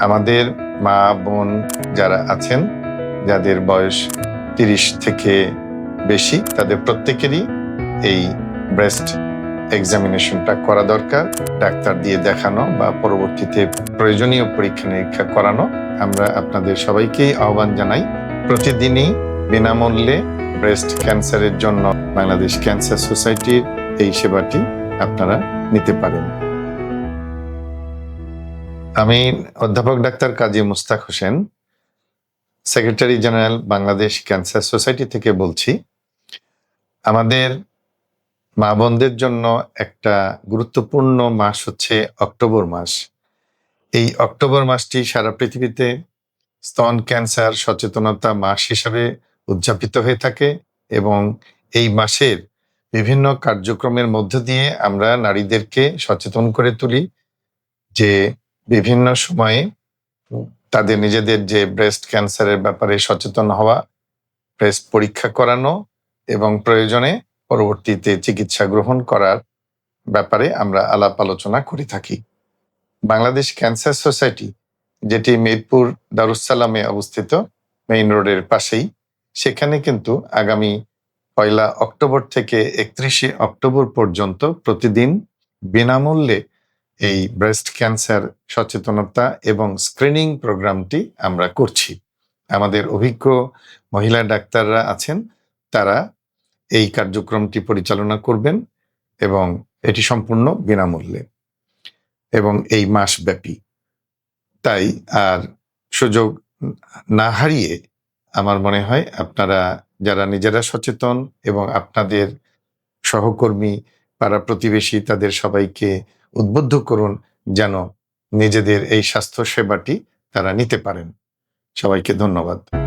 আমাদের মা, বোন যারা আছেন, যাদের বয়স তিরিশ থেকে বেশি, তাদের প্রত্যেকেরই এই ব্রেস্ট এক্সামিনেশনটা করা দরকার, ডাক্তার দিয়ে দেখানো বা পরবর্তীতে প্রয়োজনীয় পরীক্ষা নিরীক্ষা করানো। আমরা আপনাদের সবাইকেই আহ্বান জানাই, প্রতিদিনই বিনামূল্যে ব্রেস্ট ক্যান্সারের জন্য বাংলাদেশ ক্যান্সার সোসাইটির এই সেবাটি আপনারা নিতে পারেন। আমি অধ্যাপক doctor Kazi Mustaq Hossain, secretary general Bangladesh cancer society থেকে বলছি। আমাদের মা বোনদের জন্য একটা গুরুত্বপূর্ণ মাস হচ্ছে অক্টোবর মাস। এই অক্টোবর মাসটি সারা পৃথিবীতে স্তন ক্যান্সার সচেতনতা মাস হিসাবে উদযাপিত হয়ে থাকে এবং এই মাসের বিভিন্ন কার্যক্রমের মধ্য দিয়ে আমরা নারীদেরকে সচেতন করে তুলি যে বিভিন্ন সময়ে তাদের নিজেদের যে ব্রেস্ট ক্যান্সারের ব্যাপারে সচেতন হওয়া ব্রেস্ট পরীক্ষা করানো এবং প্রয়োজনে পরবর্তীতে চিকিৎসা গ্রহণ করার ব্যাপারে আমরা আলাপ আলোচনা করে থাকি। বাংলাদেশ ক্যান্সার সোসাইটি যেটি মিরপুর দারুসালামে অবস্থিত মেইন রোডের পাশেই সেখানে কিন্তু আগামী পয়লা অক্টোবর থেকে একত্রিশে অক্টোবর পর্যন্ত প্রতিদিন বিনামূল্যে এই ব্রেস্ট ক্যান্সার সচেতনতা এবং স্ক্রিনিং প্রোগ্রামটি আমরা করছি। আমাদের অভিজ্ঞ মহিলা ডাক্তাররা আছেন, তারা এই কার্যক্রমটি পরিচালনা করবেন এবং এটি সম্পূর্ণ বিনামূল্যে এবং এই মাসব্যাপী। তাই আর সুযোগ না হারিয়ে আমার মনে হয় আপনারা, যারা নিজেরা সচেতন এবং আপনাদের সহকর্মী পাড়া প্রতিবেশী তাদের সবাইকে উদ্বুদ্ধ করুন যেন নিজেদের এই স্বাস্থ্য সেবাটি তারা নিতে পারেন। সবাইকে ধন্যবাদ।